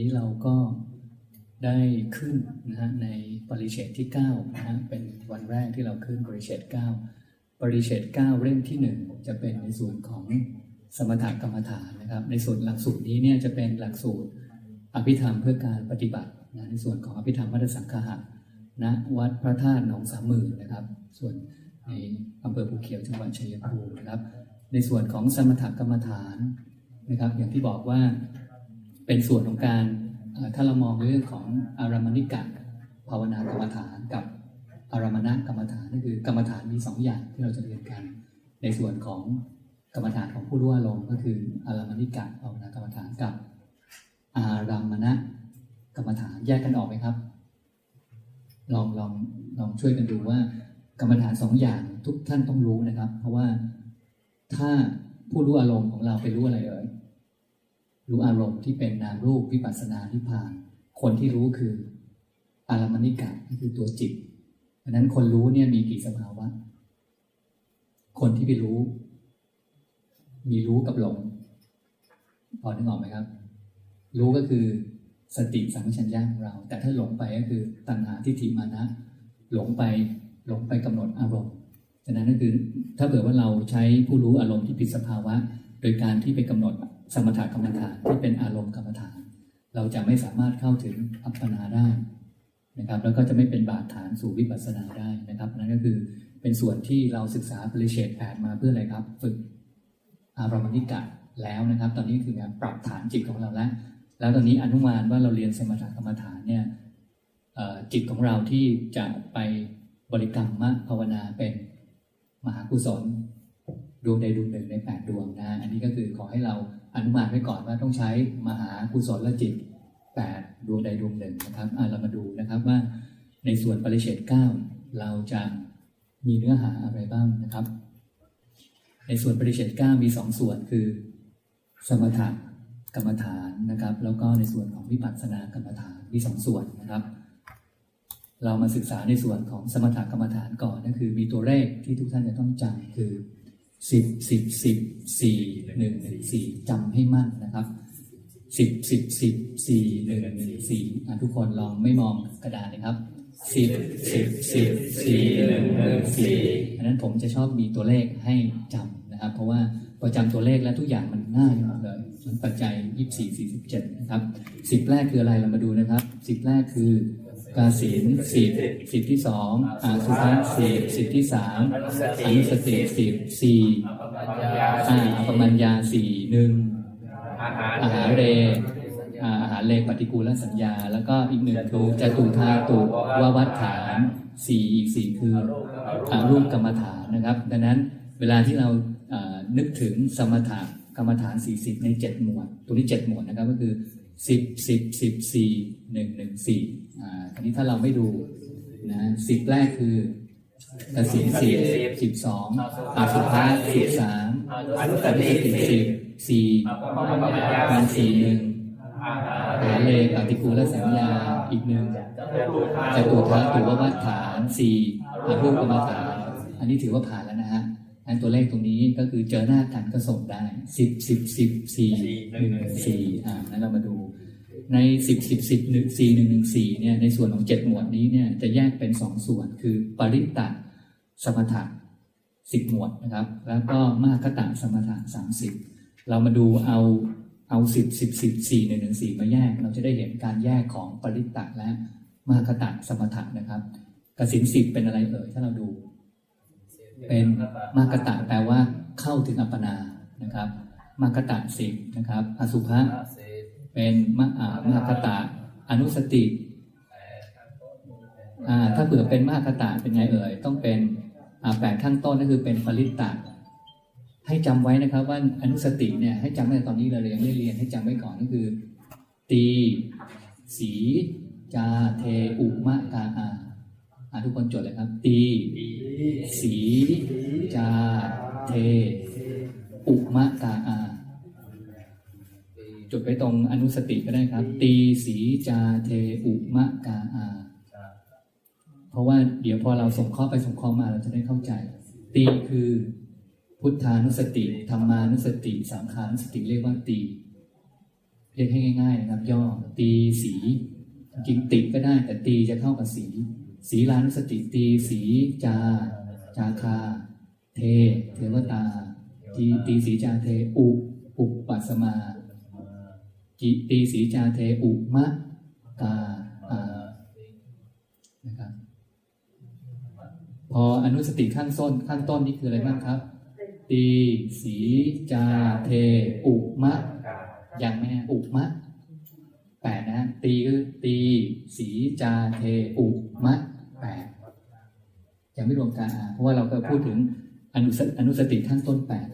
นี้เราก็ได้ขึ้นนะฮะในปริเชตที่9นะฮะเป็นวันแรกที่เราขึ้นปริเชต9ปริเชต9เล่มที่ 1 จะเป็นในส่วนของสมถกรรมฐานนะครับ ในส่วนหลักสูตรนี้เนี่ยจะเป็นหลักสูตรอภิธรรมเพื่อการปฏิบัตินะในส่วนของอภิธรรมมัตสังฆะณวัดพระธาตุหนองสามหมื่นนะครับ ส่วนในอำเภอภูเขียวจังหวัดชัยภูมินะครับ ในส่วนของสมถกรรมฐานนะครับ อย่างที่บอกว่า เป็นส่วนของการถ้าเรามองเรื่องของอารามณิกะภาวนากรรมฐานกับอารามณกรรมฐานนั่นคือกรรมฐานมีสองอย่างที่เราจะเรียนกัน ในส่วนของกรรมฐานของผู้รู้อารมณ์ก็คืออารามณิกะภาวนากรรมฐานกับ อารามณกรรมฐานแยกกันออกไหมครับ ลองลองลองช่วยกันดูว่ากรรมฐานสองอย่างทุกท่านต้องรู้นะครับ เพราะว่าถ้าผู้รู้อารมณ์ของเราไปรู้อะไรเอ่ย รู้อารมณ์ที่เป็นนามรูปวิปัสสนานิพพาน คนที่รู้คืออารมณิกะก็คือตัวจิตเพราะนั้นคนรู้เนี่ยมีกี่สภาวะ คนที่ไปรู้ มีรู้กับหลงพอนึกออกไหมครับ รู้ก็คือสติสัมปชัญญะของเรา แต่ถ้าหลงไปก็คือตัณหาทิฏฐิมานะหลงไปหลงไปกำหนดอารมณ์ฉะนั้นก็คือ ถ้าเผื่อว่าเราใช้ผู้รู้อารมณ์ที่ผิดสภาวะ โดยการที่ไปกำหนด สมถกรรมฐานที่เป็นอารมณ์กรรมฐาน เราจะไม่สามารถเข้าถึงอัปปนาได้นะครับ แล้วก็จะไม่เป็นบาดฐานสู่วิปัสสนาได้นะครับนั่นก็คือเป็นส่วนที่เราศึกษาปริเชตแปดมาเพื่ออะไรครับ ฝึกอารมณิกะแล้วนะครับ ตอนนี้คือการปรับฐานจิตของเราแล้วแล้วตอนนี้อนุมานว่าเราเรียนสมถกรรมฐานเนี่ยจิตของเราที่จะไปบริกรรมมะภาวนาเป็นมหากุศล ดวงใดดวงหนึ่งในแปดดวงนะอันนี้ก็คือขอให้เราอนุมานไว้ก่อนว่าต้องใช้มหากุศลและจิตแปดดวงใดดวงหนึ่งนะครับเรามาดูนะครับว่าในส่วนปริเชตเก้าเราจะมีเนื้อหาอะไรบ้างนะครับ ในส่วนปริเชตเก้ามีสองส่วนคือ สมถะกรรมฐานนะครับ แล้วก็ในส่วนของวิปัสสนากรรมฐานมีสองส่วนนะครับ เรามาศึกษาในส่วนของสมถกรรมฐานก่อนนั่นคือ มีตัวเลขที่ทุกท่านจะต้องจำคือ สิบสิบสิบสี่หนึ่งสี่จำให้มั่นนะครับสิบสิบสิบสี่หนึ่งหนึ่งสี่ทุกคนลองไม่มองกระดาษนะครับสิบสิบสิบสี่หนึ่งหนึ่งสี่อันนั้นผมจะชอบมีตัวเลขให้จำนะครับ เพราะว่าพอจำตัวเลขแล้วทุกอย่างมันง่ายหมดเลยมันปัจจัยยี่สิบสี่สี่สิบเจ็ดนะครับสิบแรกคืออะไรเรามาดูนะครับสิบแรกคือ กาสินสิบสิบที่สองอาสุภะสิบสิบที่สามอนุสติสิบสี่อาอปมัญญาสี่หนึ่งอาหารเรอาหารเรปฏิกูลสัญญา แล้วก็อีกหนึ่งคือจตุธาตุววัฏฐานสี่อีกสี่คืออารูปกรรมฐานนะครับ ดังนั้นเวลาที่เราอ่านึกถึงสมถะกรรมฐานสี่สิบในเจ็ดหมวด ตัวนี้เจ็ดหมวดนะครับ ก็คือ สิบสิบสิบสี่หนึ่งหนึ่งสี่อ่าอันนี้ถ้าเราไม่ดูนะสิบแรกคือกสินสิบสิบสองอาสุภะสิบสามอนุสอนุติสติสิบสี่ปมัญญาการสี่หนึ่งอาหาเลปฏิกูลสัญญาอีกหนึ่งจตุธาตุทัตุววัฏฐานสี่อารูปกรรมฐาน อันนี้ถือว่าผ่านแล้ว นะฮะอันตัวเลขตรงนี้ก็คือเจอหน้ากันก็ส่งได้สิบสิบสิบสี่หนึ่งหนึ่งสี่อ่านั้นเรามาดูในสิบสิบสิบหนึ่งสี่หนึ่งหนึ่งสี่เนี่ยในส่วนของเจ็ดหมวดนี้เนี่ยจะแยกเป็นสองส่วนคือปริตตะสมถะสิบหมวดนะครับ แล้วก็มาคตะสมถะสามสิบเรามาดูเอาเอาสิบสิบสิบสี่หนึ่งหนึ่งสี่มาแยก เราจะได้เห็นการแยกของปริตตะและมาคตะสมถะนะครับกสินสิบเป็นอะไรเอ่ยถ้าเราดู เป็นมาคตะแปลว่าเข้าถึงอัปปนานะครับมาคตะสิบนะครับ อสุภะเป็นมามหคตะอนุสติอ่าถ้าเผื่อเป็นมหคตะเป็นไงเอ่ยต้องเป็นอ่าแปดข้างต้นก็คือเป็นปริตตะให้จำไว้นะครับว่าอนุสติเนี่ยให้จำไว้ตอนนี้เราเรียนไม่เรียนให้จำไว้ก่อนก็คือ ตี สีจาเทอุมะกาอาทุกคนจดเลยครับ ตี สีจาเท อุมะกาอา จดไว้ตรงอนุสติก็ได้ครับ ตีสีจาเทอุมะกาอา เพราะว่าเดี๋ยวพอเราส่งข้อไปส่งข้อมาเราจะได้เข้าใจ ตีคือพุทธานุสติธรรมานุสติสังขานุสติเรียกว่าตี เรียกให้ง่ายๆนะครับย่อตีจริงๆติก็ได้แต่ตีจะเข้ากับสี สีลานุสติตีสีจา จาคา เท เทวตาตีตีสีจาเทอุอุปปัสมาจิตีสีจาเทอุมะตาอานะครับพออนุสติข้างต้นข้างต้นนี่คืออะไรบ้างครับ ตีสีจาเทอุมะยังไม่อุมะแปดนะตีก็คือตีสีจาเทอุมะ ยังไม่รวมการอาเพราะว่าเราก็พูดถึงอนุสอนุสติข้างต้นแปด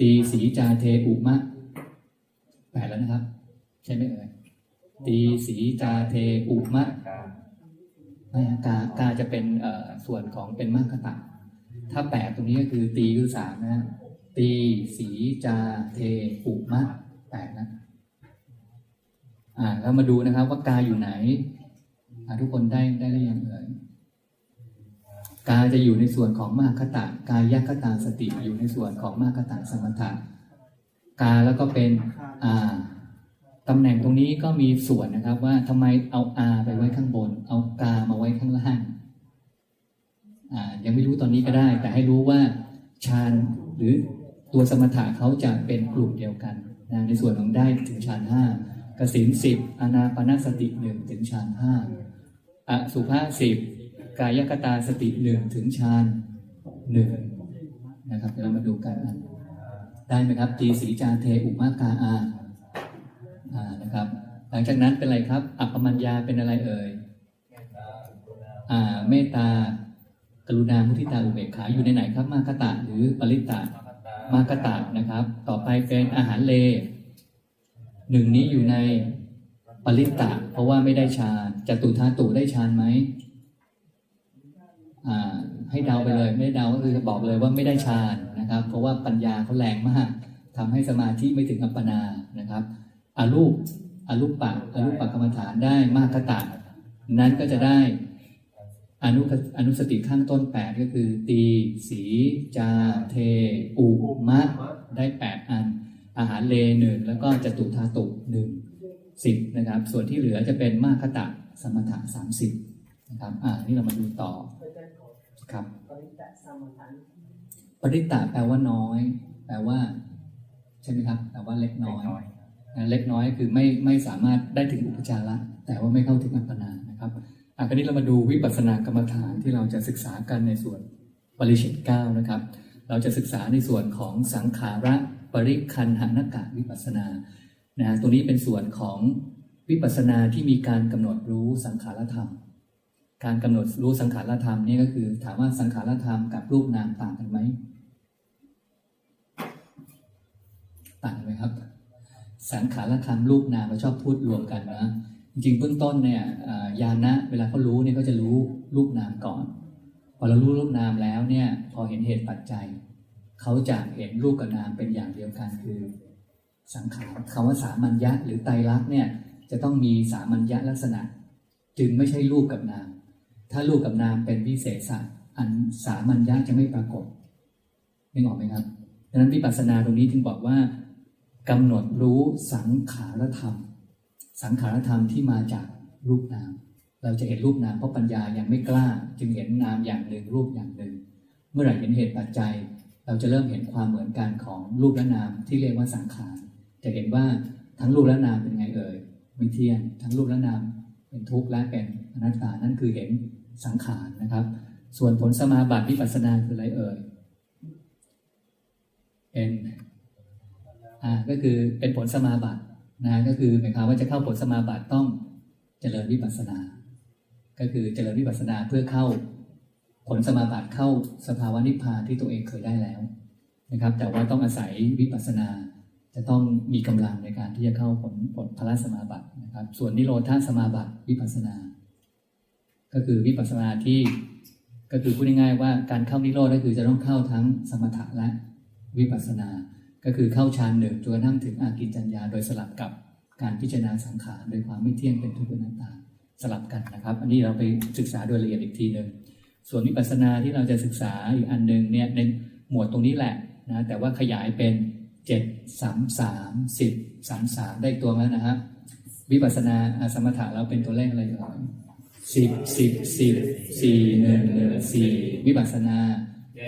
ตีสีจาเทอุมะแปดแล้วนะครับ ใช่ไหมเอ่ยตีสีจาเทอุมะไม่ฮะกากาจะเป็นเอ่อส่วนของเป็นมากขตะถ้าแปดตรงนี้ก็คือตีคือสามนะฮะตีสีจาเทอุมะแปดนะอ่าแล้วมาดูนะครับว่ากาอยู่ไหนอ่าทุกคนได้ได้หรือยังเอ่ย กายจะอยู่ในส่วนของมากขตะกายคตาสติอยู่ในส่วนของมากขตะสมถะกาแล้วก็เป็นอ่าตำแหน่งตรงนี้ก็มีส่วนนะครับว่าทำไมเอาอาไปไว้ข้างบน เอากามาไว้ข้างล่างอ่ายังไม่รู้ตอนนี้ก็ได้ แต่ให้รู้ว่าฌานหรือตัวสมถะเขาจะเป็นกลุ่มเดียวกันนะในส่วนของได้ถึงฌานห้ากสินสิบอนาปนาสติหนึ่งถึงฌานห้าอสุภาสิบ กายคตาสติหนึ่งถึงฌานหนึ่งนะครับเดี๋ยวเรามาดูกันนได้ไหมครับตีสีจาเทอุมากาอาอ่านะครับ หลังจากนั้นเป็นอะไรครับอัปปมัญญาเป็นอะไรเอ่ยอ่าเมตตากรุณามุทิตาอุเบกขาอยู่ในไหนครับ มาคตะหรือปริตตะมากตะนะครับ ต่อไปเป็นอาหารเลหนึ่งนี้อยู่ในปริตตะเพราะว่าไม่ได้ฌานจตุธาตุได้ฌานไหม ให้เดาไปเลยไม่ได้เดาก็คือบอกเลยว่าไม่ได้ฌานนะครับ เพราะว่าปัญญาเขาแรงมากทำให้สมาธิไม่ถึงอัปปนานะครับอารูปอารูปปะอารูปปะกรรมฐานได้มากขตะนั้นก็จะได้อนุอนุสติข้างต้นแปดก็คือ ตี สี จา เท อุมะ ได้แปดอัน อาหารเลหนึ่งแล้วก็จตุธาตุหนึ่งสิบนะครับ ส่วนที่เหลือจะเป็นมาคตะสมถะสามสิบนะครับ อ่านี่เรามาดูต่อ ครับปริตตะแปลว่าน้อย แปลว่า ใช่ไหมครับแปลว่าเล็กน้อยนะเล็กน้อยคือไม่ไม่สามารถได้ถึงอุปจาระแต่ว่าไม่เข้าถึงอัปปนานะครับอะคราวนี้เรามาดูวิปัสสนากรรมฐานที่เราจะศึกษากันในส่วนปริเชตเก้านะครับ เราจะศึกษาในส่วนของสังขาระปริคันหานากะวิปัสสนานะฮะตัวนี้เป็นส่วนของวิปัสสนาที่มีการกำหนดรู้สังขารธรรม การกำหนดรู้สังขารธรรมนี่ก็คือ ถามว่าสังขารธรรมกับรูปนามต่างกันไหมต่างกันไหมครับ สังขารธรรมรูปนามเราชอบพูดรวมกันนะจริงๆเบื้องต้นเนี่ยอ่ายานะเวลาเขารู้เนี่ยเขาจะรู้รูปนามก่อน พอเรารู้รูปนามแล้วเนี่ย พอเห็นเหตุปัจจัยเขาจะเห็นรูปกับนามเป็นอย่างเดียวกันคือ สังขารคำว่าสามัญญะหรือไตรลักษณ์เนี่ยจะต้องมีสามัญญะลักษณะ จึงไม่ใช่รูปกับนาม ถ้ารูปกับนามเป็นวิเศษสัตว์อันสามัญญะจะไม่ปรากฏนึกออกไหมครับดังนั้นวิปัสสนาตรงนี้จึงบอกว่ากำหนดรู้สังขารธรรม สังขารธรรมที่มาจากรูปนาม เราจะเห็นรูปนามเพราะปัญญายังไม่กล้า จึงเห็นนามอย่างหนึ่งรูปอย่างหนึ่ง เมื่อไหร่เห็นเหตุปัจจัย เราจะเริ่มเห็นความเหมือนกันของรูปและนามที่เรียกว่าสังขารจะเห็นว่าทั้งรูปและนามเป็นไงเอ่ยไม่เที่ยงทั้งรูปและนามเป็นทุกข์และเป็นอนัตตานั่นคือเห็น สังขารนะครับ ส่วนผลสมาบัติวิปัสสนาคืออะไรเอ่ยเป็นอ่าก็คือเป็นผลสมาบัตินะก็คือหมายความว่าจะเข้าผลสมาบัติต้องเจริญวิปัสสนา ก็คือเจริญวิปัสสนาเพื่อเข้าผลสมาบัติเข้าสภาวะนิพพานที่ตัวเองเคยได้แล้วนะครับ แต่ว่าต้องอาศัยวิปัสสนา จะต้องมีกำลังในการที่จะเข้าผลผลพละสมาบัตินะครับ ส่วนนิโรธาสมาบัติวิปัสสนา ก็คือวิปัสสนาที่ก็คือพูดง่ายๆว่าการเข้านิโรธก็คือจะต้องเข้าทั้งสมถะและวิปัสสนา ก็คือเข้าฌานหนึ่งจนกระทั่งถึงอากินจัญญาโดยสลับกับการพิจารณาสังขารโดยความไม่เที่ยงเป็นทุกข์เป็นอนัตตาสลับกันนะครับ อันนี้เราไปศึกษาโดยละเอียดอีกทีหนึ่งส่วนวิปัสสนาที่เราจะศึกษาอีกอันหนึ่งเนี่ยในหมวดตรงนี้แหละนะแต่ว่าขยายเป็นเจ็ดสามสามสิบสามสามได้ตัวแล้วนะครับวิปัสสนาสมถะแล้วเป็นตัวเลขอะไรเอ่ สิบสิบสิบสี่หนึ่งหนึ่งสี่วิปัสสนา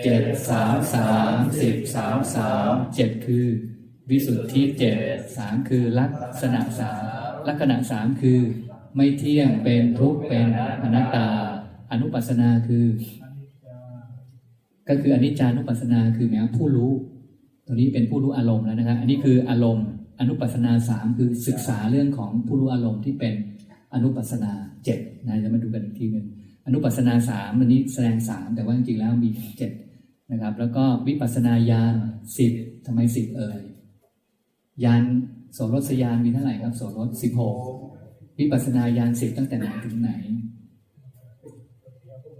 เจ็ดสามสามสิบสามสามเจ็ดคือ วิสุทธิเจ็ดสามคือลักษณะสามลักษณะสามคือ ไม่เที่ยงเป็นทุกข์เป็นอนัตตา อนุปัสสนาคือ ก็คืออนิจจานุปัสสนาคือหมายผู้รู้ตัวนี้เป็นผู้รู้อารมณ์แล้วนะครับอันนี้คืออารมณ์ อนุปัสสนาสามคือศึกษาเรื่องของผู้รู้อารมณ์ที่เป็น อนุปัสนาเจ็ดนะจะมาดูกันอีกทีหนึ่งอนุปัสนาสามอันนี้แสดงสามแต่ว่าจริงๆแล้วมีเจ็ดนะครับ แล้วก็วิปัสนาญาณสิบทำไมสิบเอ่ยญาณโสรสญาณมีเท่าไหร่ครับโสรสสิบหกวิปัสนาญาณสิบตั้งแต่ไหนถึงไหน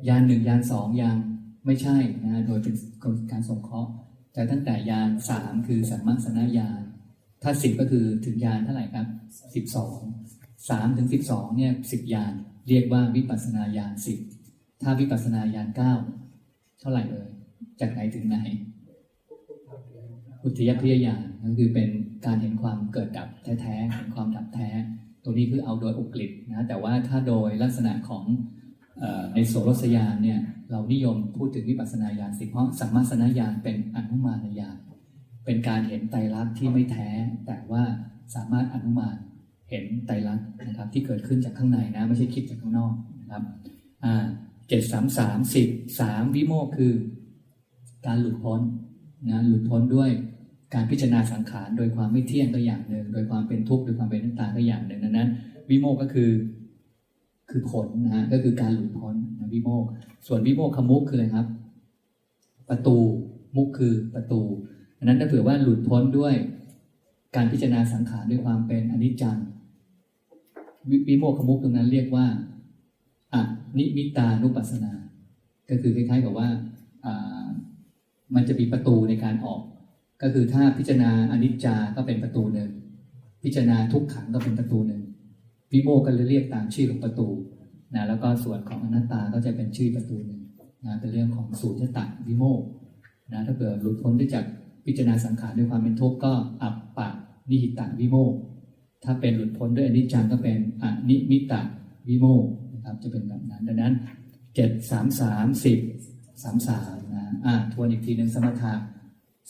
ยานหนึ่งยานสองยานไม่ใช่นะฮะโดยเป็นการสงเคราะห์แต่ตั้งแต่ยานสามคือสัมมาสนญาณถ้าสิบก็คือถึงยานเท่าไหร่ครับสิบสอง สามถึงสิบสองเนี่ยสิบยานเรียกว่าวิปัสนาญาณสิบถ้าวิปัสนาญาณเก้าเท่าไหร่เอ่ยจากไหนถึงไหน อุทยพยญาณก็คือเป็นการเห็นความเกิดดับแท้ๆเห็นความดับแท้ ตัวนี้คือเอาโดยอุกฤษนะแต่ว่าถ้าโดยลักษณะของอในโสรสยานเนี่ยเรานิยมพูดถึงวิปัสสนาญาณสิเพราะสัมมาสนญาณเป็นอนุมานญาณเป็นการเห็นไตรลักษณ์ที่ไม่แท้ แต่ว่าสามารถอนุมาน เห็นไตรลักษณ์นะครับที่เกิดขึ้นจากข้างในนะ ไม่ใช่คิดจากข้างนอกนะครับอ่าเจ็ดสามสามสิบสามวิโมกคือ การหลุดพ้นนะหลุดพ้นด้วยการพิจารณาสังขารโดยความไม่เที่ยงก็อย่างหนึ่ง โดยความเป็นทุกข์โดยความเป็นอนัตตาก็อย่างหนึ่งดังนั้น วิโมกก็คือคือผลนะฮะก็คือการหลุดพ้นนะวิโมกส่วนวิโมกขมุกคืออะไรครับ ประตูมุกคือประตูอันนั้นถ้าเผื่อว่าหลุดพ้นด้วย การพิจารณาสังขารด้วยความเป็นอนิจจัง วิโมกขมุกตรงนั้นเรียกว่าอะนิมิตานุปัสสนา ก็คือคล้ายๆกับว่าอ่ามันจะมีประตูในการออก ก็คือถ้าพิจารณาอนิจจาก็เป็นประตูหนึ่ง พิจารณาทุกขังก็เป็นประตูหนึ่งวิโมกก็เลยเรียกตามชื่อของประตูนะแล้วก็ส่วนของอนัตตาก็จะเป็นชื่อประตูหนึ่งนะเป็นเรื่องของสูญญตะวิโมกนะถ้าเกิดหลุดพ้นได้จากพิจารณาสังขารด้วยความเป็นทุกข์ก็อัปปะนิหิตะวิโมก ถ้าเป็นหลุดพ้นด้วยอนิจจังก็เป็นอนิมิตะวิโมกนะครับจะเป็นแบบนั้น ดังนั้นเจ็ดสามสามสิบสามสามนะอะทวนอีกทีหนึ่งสมถะ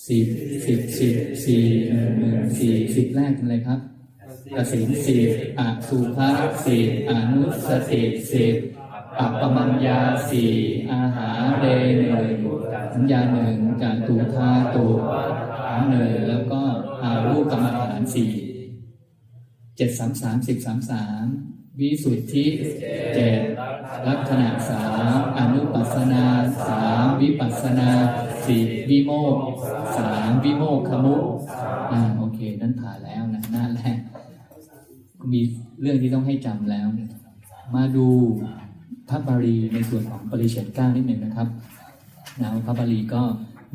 สิบสิบสิบสี่หนึ่งหนึ่งสี่สิบแรกเป็นอะไรครับกสินสิบอสุภาสิบอนุสติสิบอัปปมัญญาสี่อาหารเรหนึ่งสัญญาหนึ่งจาตุธาตุฐานหนึ่งแล้วก็อารูปกรรมฐานสี่ เจ็ดสามสามสิบสามสามวิสุทธิเจ็ดลักษณะสามอนุปัสนาสามวิปัสนาสี่วิโมกสามวิโมกขมุอ่าโอเคนั่นผ่านแล้วนะหน้าแรกมีเรื่องที่ต้องให้จำแล้ว มาดูพระบาลีในส่วนของปริเชตเก้านิดหนึ่งนะครับนะพระบาลีก็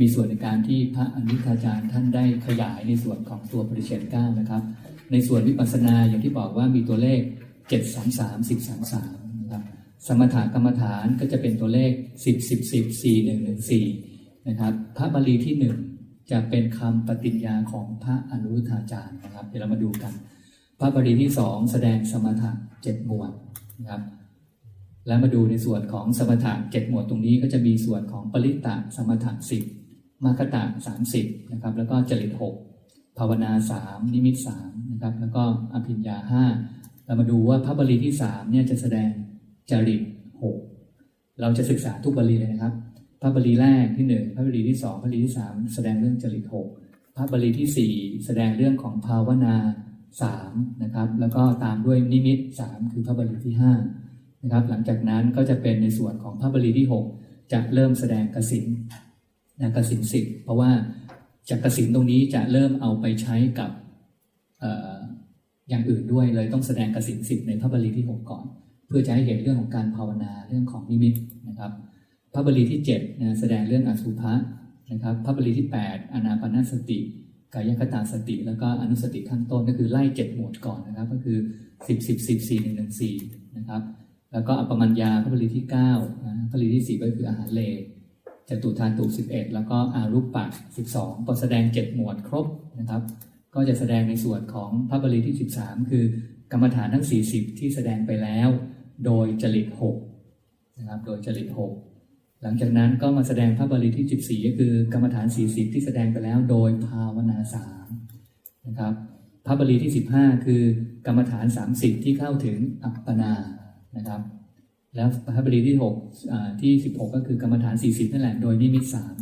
มีส่วนในการที่พระอนุทาจารย์ท่านได้ขยายในส่วนของตัวปริเชตเก้านะครับ ในส่วนวิปัสสนาอย่างที่บอกว่ามีตัวเลข 7 3 3 10 3 3นะครับสมถกรรมฐานก็จะเป็นตัวเลข 10 10 10 4 1 1 4นะครับพระบาลีที่ 1 จะเป็นคำปฏิญญาของพระอนุทธาจารย์นะครับ เดี๋ยวเรามาดูกัน พระบาลีที่สองแสดงสมถะเจ็ดหมวดนะครับแล้วมาดูในส่วนของสมถะเจ็ดหมวดตรงนี้ก็จะมีส่วนของปริตตะสมถะสิบมาคตะสามสิบนะครับแล้วก็จริตหก ภาวนาสามนิมิตสามนะครับ แล้วก็อภิญญาห้าเรามาดูว่าพระบาลีที่สามเนี่ยจะแสดงจริตหกเราจะศึกษาทุกบาลีเลยนะครับ พระบาลีแรกที่หนึ่งพระบาลีที่สองพระบาลีที่สามแสดงเรื่องจริตหกพระบาลีที่สี่แสดงเรื่องของภาวนาสามนะครับ แล้วก็ตามด้วยนิมิตสามคือพระบาลีที่ห้านะครับ หลังจากนั้นก็จะเป็นในส่วนของพระบาลีที่หกจะเริ่มแสดงกสินนะกสินสิบเพราะว่า จากกสินตรงนี้จะเริ่มเอาไปใช้กับอย่างอื่นด้วยเลยต้องแสดงกสินสิบในพระบาลีที่หกก่อน เพื่อจะให้เห็นเรื่องของการภาวนาเรื่องของนิมิตนะครับ พระบาลีที่7นะแสดงเรื่องอสุภะนะครับ พระบาลีที่ 8 อนาปานสติกายคตาสติ แล้วก็อนุสติขั้นต้นก็คือไล่7หมวดก่อนนะครับ ก็คือ 10 10 10 4 1 1 4นะครับแล้วก็อัปปมัญญาพระบาลีที่9นะพระบาลีที่4ก็คืออาหารเล จตุทานตุ11แล้วก็อารุปปะ12พอแสดง7หมวดครบนะครับ ก็จะแสดงในส่วนของพระบาลีที่13คือกรรมฐานทั้ง40ที่แสดงไปแล้ว โดยจริต6นะครับโดยจริต6หลังจากนั้นก็มาแสดงพระบาลีที่14ก็คือกรรมฐาน40ที่แสดงไปแล้วโดยภาวนาสามนะครับพระบาลีที่15คือกรรมฐาน30ที่เข้าถึงอัปปนานะครับ แล้วพระบาลีที่6อ่าที่16ก็คือกรรมฐาน40นั่นแหละโดยนิมิตสาม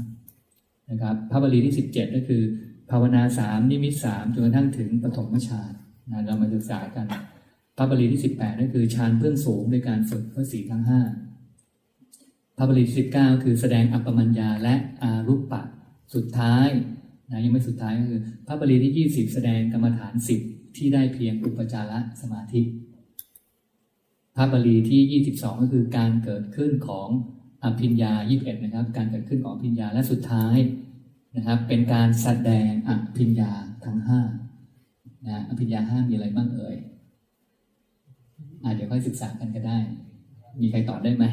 นะครับพระบาลีที่17ก็คือภาวนาสามนิมิตสามจนกระทั่งถึงปฐมฌานนะเรามาศึกษากัน พระบาลีที่18ก็คือฌานเบื้องสูงในการฝึกพระสีทั้ง5พระบาลีที่19คือแสดงอัปปมัญญาและอารุปปะสุดท้ายนะยังไม่สุดท้ายก็คือ พระบาลีที่20แสดงกรรมฐาน10ที่ได้เพียงอุปจารสมาธิ พระบาลีที่ 22 ก็คือการเกิดขึ้นของอภิญญา 21 นะครับ การเกิดขึ้นของอภิญญาและสุดท้ายนะครับ เป็นการแสดงอภิญญาทั้ง5นะอภิญญาห้ามีอะไรบ้างเอ่ยอ่าเดี๋ยวค่อยศึกษากันก็ได้ มีใครตอบได้ไหม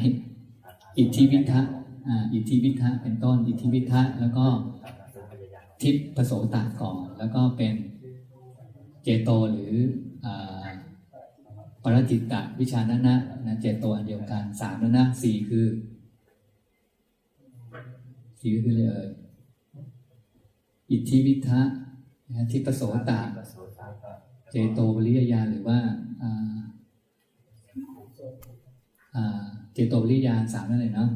อิทธิวิทะอ่าอิทธิวิทะเป็นต้นอิทธิวิทะแล้วก็ทิพปโสตาก่อนแล้วก็เป็นเจโตหรืออ่า ปรจิตตวิชานะนะนะเจโตอันเดียวกันสามแล้วนะสี่คือสี่คืออะไรเอ่ยอิทธิวิทะนะทิปโสตาเจโตวริยญาหรือว่าอ่าอ่าเจโตวริยญาสามนั่นเลยเนาะ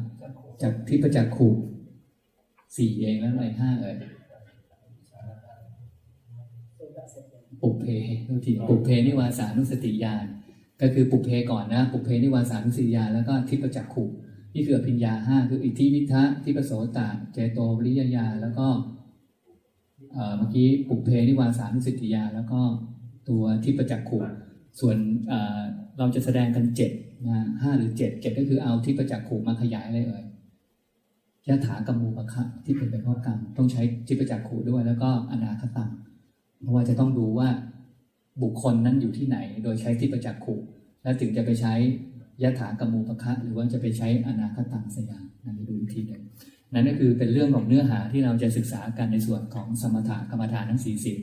จากทิพจักขู่สี่เองแล้วอะไรห้าเอ่ยปุเพทุกทีปุเพนิวาสานุสติญาณ ก็คือปุเพก่อนนะปุเพนิวาสานุสติญาแล้วก็ทิพจักขู่นี่คืออภิญญาห้าคืออิทธิวิทะทิปโสตาเจโตวริยญาแล้วก็เมื่อกี้ปุเพนิวาสานุสติญาแล้วก็ตัวทิพจักขู่ส่วนเราจะแสดงกันเจ็ดนะห้าหรือเจ็ดเจ็ดก็คือเอาทิพจักขู่มาขยายอะไรเอ่ยยะถากรรมูปะคะที่เป็นไปเพราะกรรมต้องใช้จิตปจักขูด้วย แล้วก็อนาคตังเพราะว่าจะต้องดูว่า บุคคลนั้นอยู่ที่ไหน โดยใช้ที่ประจักขูและถึงจะไปใช้ยะถากรรมูปะคะหรือว่าจะไปใช้อนาคตังสยามนั่นไปดูอีกทีหนึ่งนั่นก็คือเป็นเรื่องของเนื้อหาที่เราจะศึกษากันในส่วนของสมถะกรรมฐานทั้งสี่สิบ